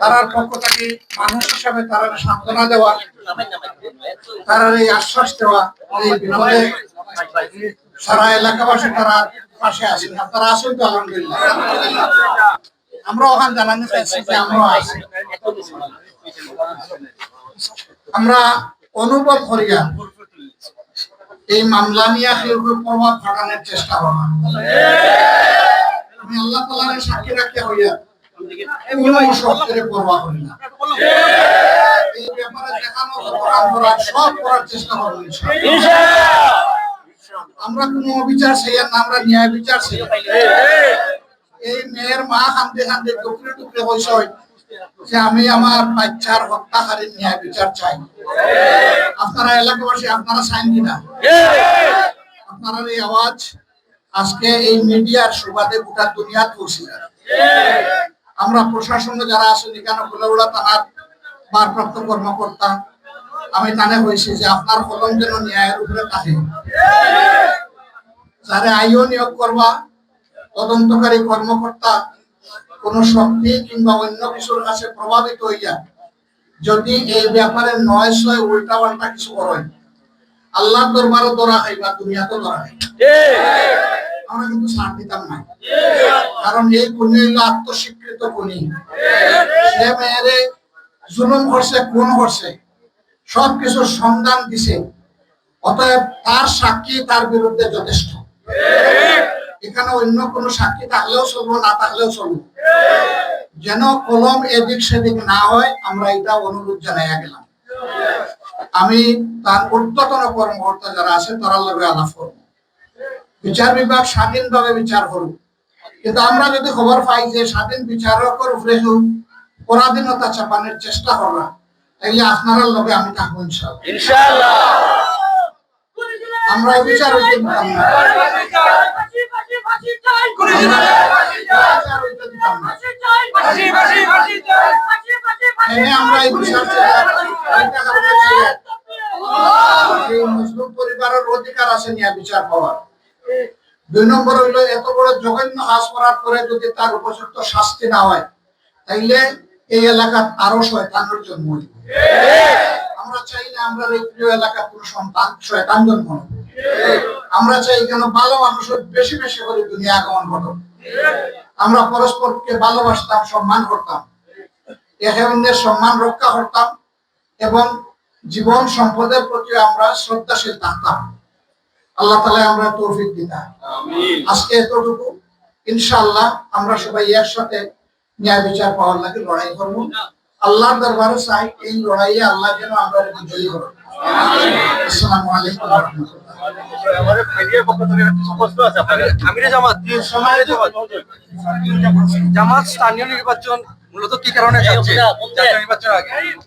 তারার পক্ষ থেকে মানুষ হিসাবে তারা সান্ত্বনা দেওয়া তারা এই আশ্বাস দেওয়া, এই বিপদে সারা এলাকাবাসী তারা পাশে আছেন। আপনারা আছেন তো, আলহামদুলিল্লাহ। আমরা ওখান জানাতে চাইছি যে আমরা আছি। আমরা অনুভব করিয়া এই মামলা নিয়ে প্রভাব খাটানোর চেষ্টা করব আমি আল্লাহ তালার সাক্ষী রাখতে হইয়া কোনো শব্দের পরোয়া করি না। এই ব্যাপারে দেখানো অপরাধ সব করার চেষ্টা করব আমরা কোনো অবিচার চাই না আমরা ন্যায় বিচার চাই এই মেয়ের মা কান্দে কান্দে টুকরে টুকরে হয়েছে যে আমি আমার বাচ্চার হত্যাকারীর ন্যায় বিচার চাই। আপনারা এলাকাবাসী আপনারা চাইন কিনা? আপনারা এই আওয়াজ আজকে এই মিডিয়ার সুবাদে গোটা দুনিয়া পৌঁছে আমরা প্রশাসনে যারা আছেন এখানে ফুলৌড়া থানার ভারপ্রাপ্ত কর্মকর্তা আমি জানে হয়েছি যে আপনার কলম যেন ন্যায়ের উপরে থাকে। যারা আইও নিয়োগ করবা তদন্তকারী কর্মকর্তা কোন শক্তি কিংবা অন্য কিছুর কাছে প্রভাবিত হইয়া যদি এই ব্যাপারে নয় ছয় উল্টা পাল্টা কিছু করে আল্লাহ দরবারও দরা খাইবা দুনিয়াতেও ধরা খাইবা। আমরা কিন্তু ছাড় দিতাম না। কারণ এই খুনি হইল আত্মস্বীকৃত খুনি। সে মেয়েরে জুলুম করছে, খুন করছে, সবকিছু সন্ধান দিছে। অতএব তার সাক্ষী তার বিরুদ্ধে যথেষ্ট। এখানে অন্য কোনো সাক্ষী থাকলেও চলবো, না থাকলেও চলবো। যেন কলম এদিক সেদিক না হয়, আমরা এটা অনুরোধ জানাইয়া গেলাম। আমি তার ঊর্ধ্বতন কর্মকর্তা যারা আছে, তারা লগে আলাপ করব। বিচার বিভাগ স্বাধীনভাবে বিচার করুক। কিন্তু আমরা যদি খবর পাই যে স্বাধীন বিচারকের উপরে পরাধীনতা চাপানোর চেষ্টা করা তাইলে আপনারা লগে আমি থাকব ইনশাআল্লাহ। আমরা এই বিচার হইতে দিতাম না আমরা এই বিচার এই মুসলিম পরিবারের অধিকার আছে নিয়ে বিচার পাওয়ার। দুই নম্বর হইল, এত বড় জঘন্য কাজ করার পরে যদি তার উপযুক্ত শাস্তি না হয়, তাইলে এই এলাকার আরও শয়তানের জন্ম আমরা চাই না আমরা এই প্রিয় এলাকার কোন সন্তান, শয়তান জন্ম আমরা চাই এখানে ভালো মানুষের বেশি বেশি করে দুনিয়া আগমন ঘটক। আমরা পরস্পরকে ভালোবাসতাম, সম্মান করতাম। একে অন্যের সম্মান রক্ষা করতাম এবং জীবন সম্পদের প্রতি আমরা শ্রদ্ধাশীল থাকতাম। আল্লাহ তালা আমরা তৌফিক দিতাম আজকে এতটুকু। ইনশাআল্লাহ আমরা সবাই একসাথে ন্যায় বিচার পাওয়ার লাগে লড়াই করব। আল্লাহর দরবারে চাই এই লড়াইয়ে আল্লাহ যেন আমরা বিজয়ী করো আসসালামু আলাইকুম জামাত স্থানীয় নির্বাচন মূলত কি কারণে নির্বাচন আগে।